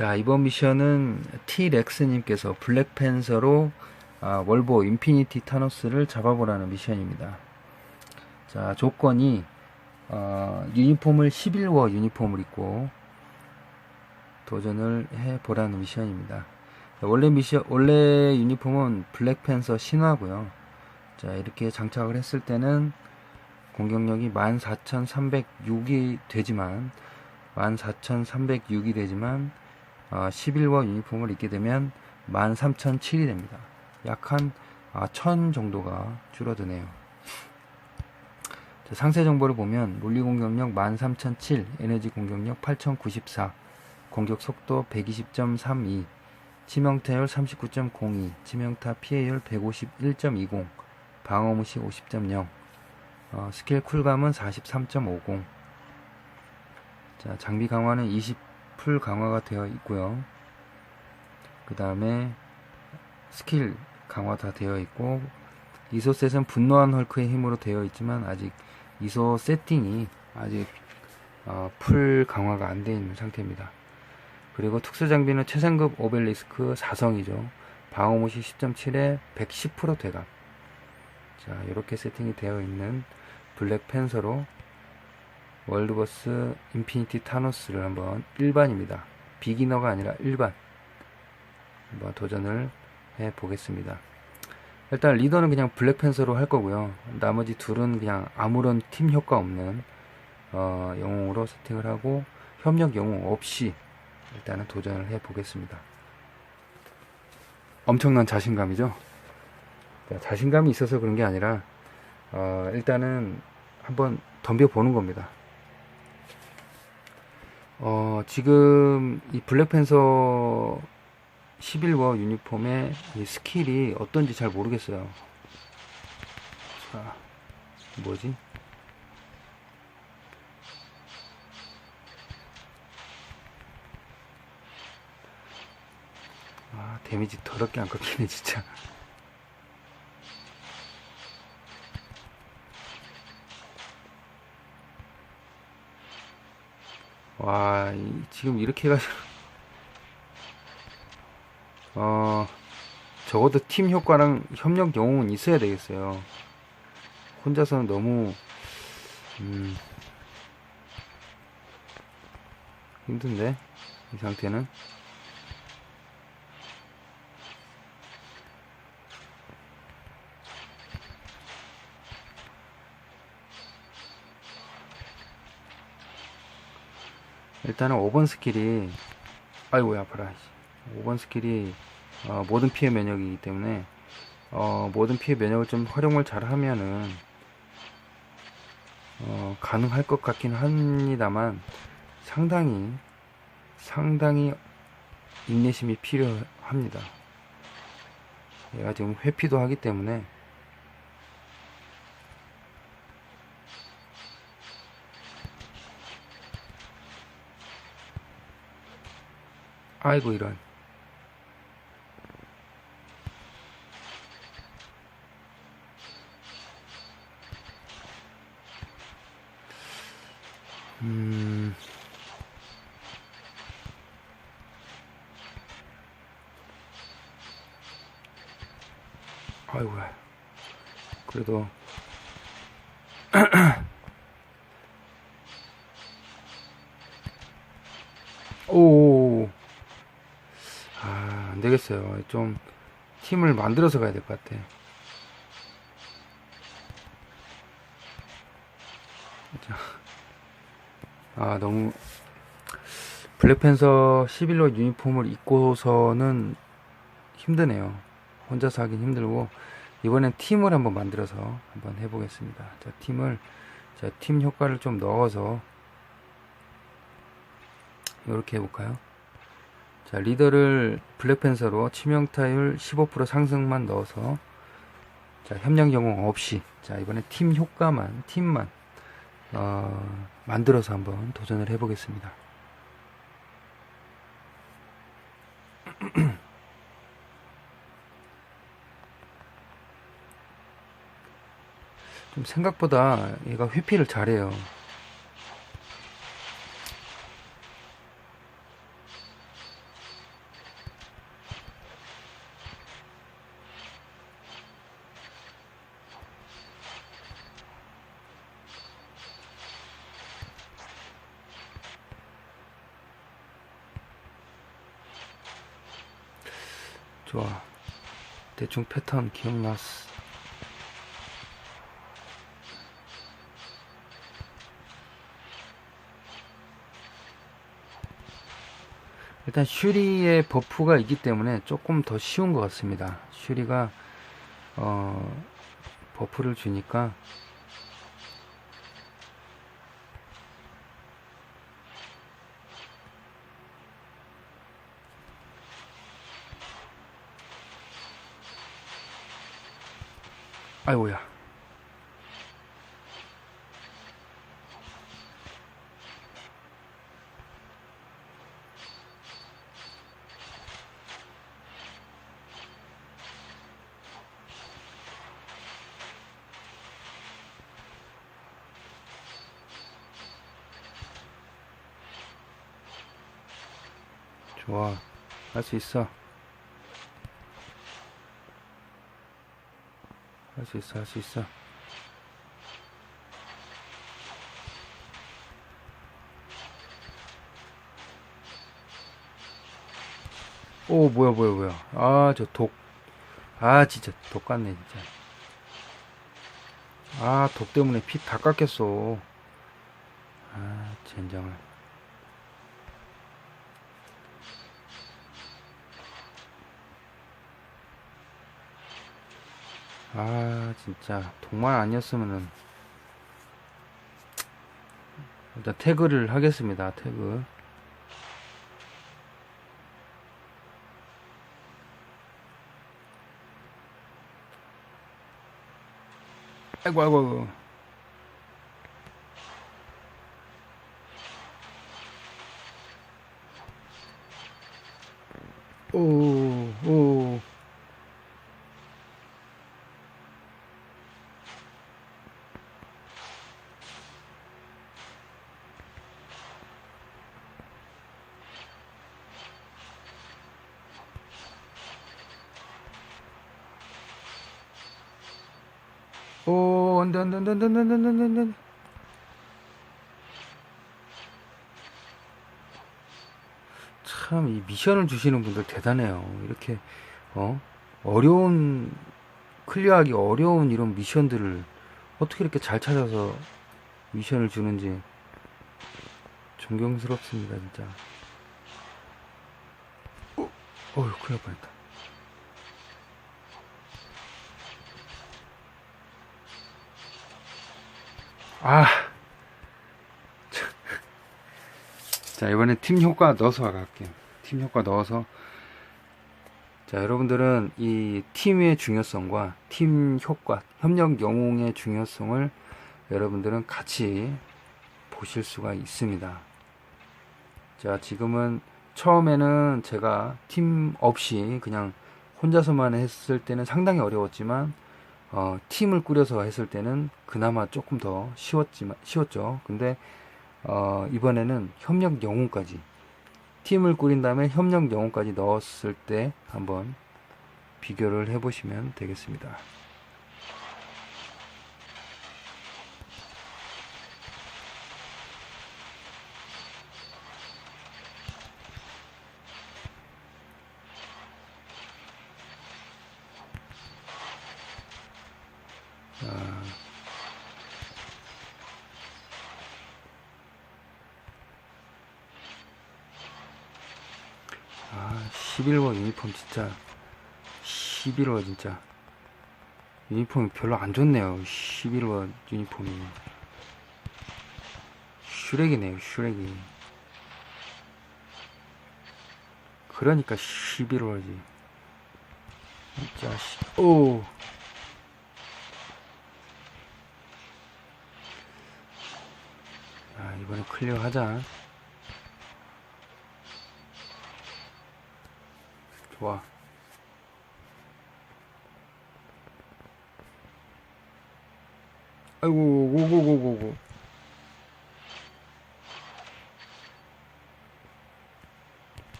자, 이번 미션은 T렉스님께서 블랙팬서로 아, 월보 인피니티 타노스를 잡아보라는 미션입니다. 자, 조건이 어, 유니폼을 11워 유니폼을 입고 도전을 해보라는 미션입니다. 원래 미션, 원래 유니폼은 블랙팬서 신화고요. 자, 이렇게 장착을 했을 때는 공격력이 14,306이 되지만 14,306이 되지만 어, 11워 유니폼을 입게 되면 13,007이 됩니다. 약한 아, 1000 정도가 줄어드네요. 자, 상세 정보를 보면 물리 공격력 13,007, 에너지 공격력 8,094, 공격 속도 120.32, 치명타율 39.02, 치명타 피해율 151.20, 방어 무시 50.0, 어, 스킬 쿨감은 43.50. 자, 장비 강화는 20 풀 강화가 되어 있고요. 그 다음에 스킬 강화 다 되어 있고 이소셋은 분노한 헐크의 힘으로 되어 있지만 아직 이소 세팅이 아직 어, 풀 강화가 안 되어 있는 상태입니다. 그리고 특수 장비는 최상급 오벨리스크 4성이죠. 방어무시 10.7에 110% 대각. 자, 이렇게 세팅이 되어 있는 블랙 팬서로 월드버스 인피니티 타노스를 한번 일반입니다. 비기너가 아니라 일반 한번 도전을 해 보겠습니다. 일단 리더는 그냥 블랙 팬서로 할 거고요. 나머지 둘은 그냥 아무런 팀 효과 없는 어, 영웅으로 세팅을 하고 협력 영웅 없이 일단은 도전을 해 보겠습니다. 엄청난 자신감이죠. 자신감이 있어서 그런 게 아니라 어, 일단은 한번 덤벼 보는 겁니다. 어, 지금 이 블랙팬서 11워 유니폼의 이 스킬이 어떤지 잘 모르겠어요. 자, 뭐지? 아, 데미지 더럽게 안 꺾이네, 진짜. 와, 이, 지금 이렇게 해가지고, 어, 적어도 팀 효과랑 협력 영웅은 있어야 되겠어요. 혼자서는 너무, 음, 힘든데, 이 상태는. 일단은 5번 스킬이 아이고 아파라. 5번 스킬이 어, 모든 피해 면역이기 때문에 어, 모든 피해 면역을 좀 활용을 잘 하면은 어, 가능할 것 같긴 합니다만 상당히 상당히 인내심이 필요합니다. 얘가 지금 회피도 하기 때문에 아이고 이런. 음. 아이고야. 그래도. 오 되겠어요. 좀 팀을 만들어서 가야 될 것 같아. 자, 아, 너무 블랙팬서 11호 유니폼을 입고서는 힘드네요. 혼자서 하긴 힘들고 이번엔 팀을 한번 만들어서 한번 해보겠습니다. 자, 팀을 자, 팀 효과를 좀 넣어서 이렇게 해볼까요? 자, 리더를 블랙팬서로 치명타율 15% 상승만 넣어서 자, 협력 영웅 없이 자, 이번에 팀 효과만 팀만 어, 만들어서 한번 도전을 해 보겠습니다. 좀 생각보다 얘가 회피를 잘해요. 좋아. 대충 패턴 기억났어. 일단 슈리의 버프가 있기 때문에 조금 더 쉬운 것 같습니다. 슈리가 어, 버프를 주니까 아이고야. 좋아. 할 수 있어. 할 수 있어, 할 수 있어. 오, 뭐야, 뭐야, 뭐야. 아, 저 독. 아, 진짜, 독 같네, 진짜. 아, 독 때문에 피 다 깎였어. 아, 젠장을. 아 진짜. 독만 아니었으면은. 일단 태그를 하겠습니다 태그. 아이고 아이고 아이고 오, 오. 오, 안 돼, 안 돼, 안 돼, 안 돼, 안 돼, 안 돼, 안 돼, 안 돼. 참, 이 미션을 주시는 분들 대단해요. 이렇게, 어? 어려운, 클리어하기 어려운 이런 미션들을 어떻게 이렇게 잘 찾아서 미션을 주는지 존경스럽습니다, 진짜. 어, 어휴, 큰일 날 뻔했다. 아. 자, 이번엔 팀 효과 넣어서 갈게요. 팀 효과 넣어서. 자, 여러분들은 이 팀의 중요성과 팀 효과, 협력 영웅의 중요성을 여러분들은 같이 보실 수가 있습니다. 자, 지금은 처음에는 제가 팀 없이 그냥 혼자서만 했을 때는 상당히 어려웠지만 어, 팀을 꾸려서 했을 때는 그나마 조금 더 쉬웠지만 쉬웠죠. 근데 어, 이번에는 협력 영웅까지 팀을 꾸린 다음에 협력 영웅까지 넣었을 때 한번 비교를 해보시면 되겠습니다. 11번 유니폼 진짜 11번 진짜 유니폼이 별로 안 좋네요. 11번 유니폼이 슈렉이네요. 슈렉이 그러니까 11월이지. 진짜 씨. 오. 아, 이번에 클리어 하자. 좋아. 아이고, 고고고고고.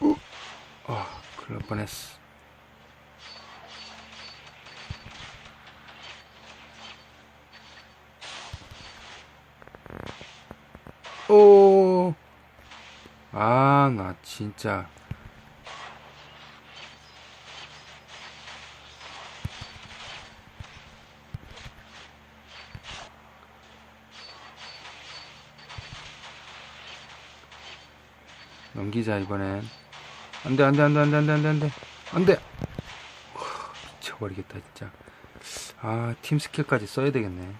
어, 아, 큰일 날 뻔했어. 오, 아, 나 진짜. 넘기자 이번엔. 안돼 안돼 안돼 안돼 안돼 안돼 안돼. 안돼! 미쳐버리겠다 진짜. 아 팀 스킬까지 써야 되겠네.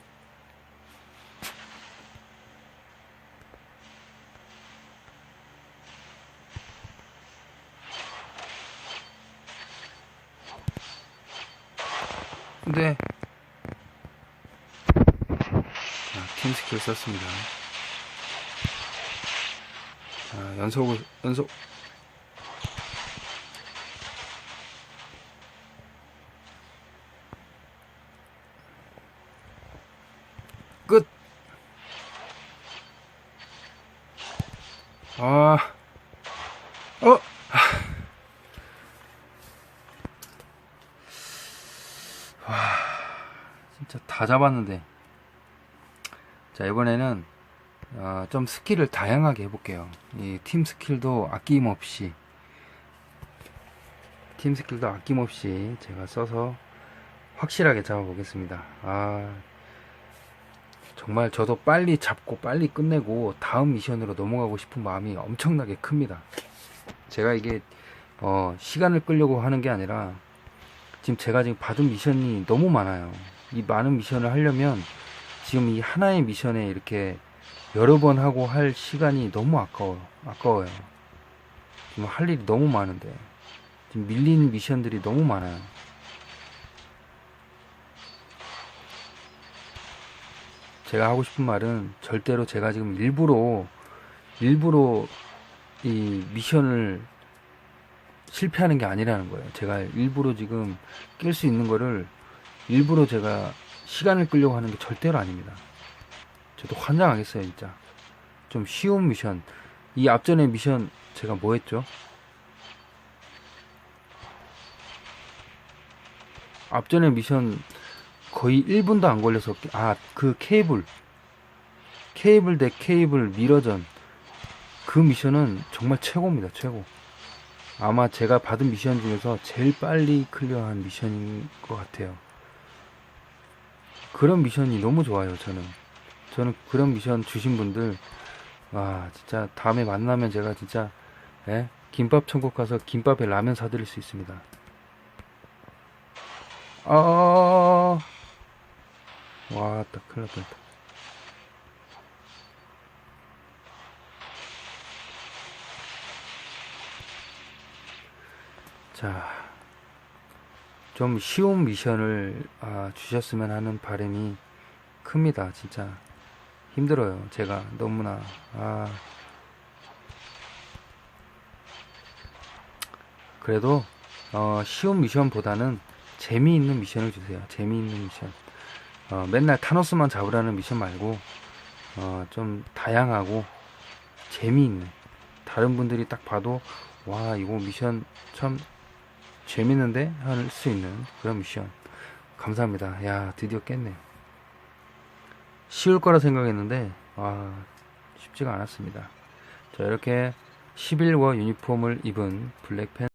안돼 자, 팀 스킬 썼습니다 자, 연속을 연속 끝. 아, 어, 와, 진짜 다 잡았는데. 자, 이번에는 어, 좀 스킬을 다양하게 해볼게요. 이 팀 스킬도 아낌없이 팀 스킬도 아낌없이 제가 써서 확실하게 잡아보겠습니다. 아 정말 저도 빨리 잡고 빨리 끝내고 다음 미션으로 넘어가고 싶은 마음이 엄청나게 큽니다. 제가 이게 어, 시간을 끌려고 하는 게 아니라 지금 제가 지금 받은 미션이 너무 많아요. 이 많은 미션을 하려면 지금 이 하나의 미션에 이렇게 여러 번 하고 할 시간이 너무 아까워요. 아까워요. 지금 할 일이 너무 많은데 지금 밀린 미션들이 너무 많아요. 제가 하고 싶은 말은 절대로 제가 지금 일부러 일부러 이 미션을 실패하는 게 아니라는 거예요. 제가 일부러 지금 깰수 있는 거를 일부러 제가 시간을 끌려고 하는 게 절대로 아닙니다. 저도 환장하겠어요, 진짜. 좀 쉬운 미션. 이 앞전에 미션 제가 뭐 했죠? 앞전에 미션 거의 1분도 안 걸려서 아 그 케이블 케이블 대 케이블 미러전 그 미션은 정말 최고입니다 최고 아마 제가 받은 미션 중에서 제일 빨리 클리어한 미션인 것 같아요 그런 미션이 너무 좋아요 저는 저는 그런 미션 주신 분들 와 진짜 다음에 만나면 제가 진짜 예? 김밥 천국 가서 김밥에 라면 사드릴 수 있습니다 아 와, 딱 뻔했다. 자, 좀 쉬운 미션을 아, 주셨으면 하는 바람이 큽니다. 진짜 힘들어요. 제가. 너무나. 아, 그래도 어, 쉬운 미션보다는 재미있는 미션을 주세요. 재미있는 미션. 어, 맨날 타노스만 잡으라는 미션 말고 어, 좀 다양하고 재미있는. 다른 분들이 딱 봐도 와 이거 미션 참 재밌는데? 할 수 있는 그런 미션. 감사합니다. 야 드디어 깼네요 쉬울 거라 생각했는데 와 쉽지가 않았습니다. 자 이렇게 11워 유니폼을 입은 블랙팬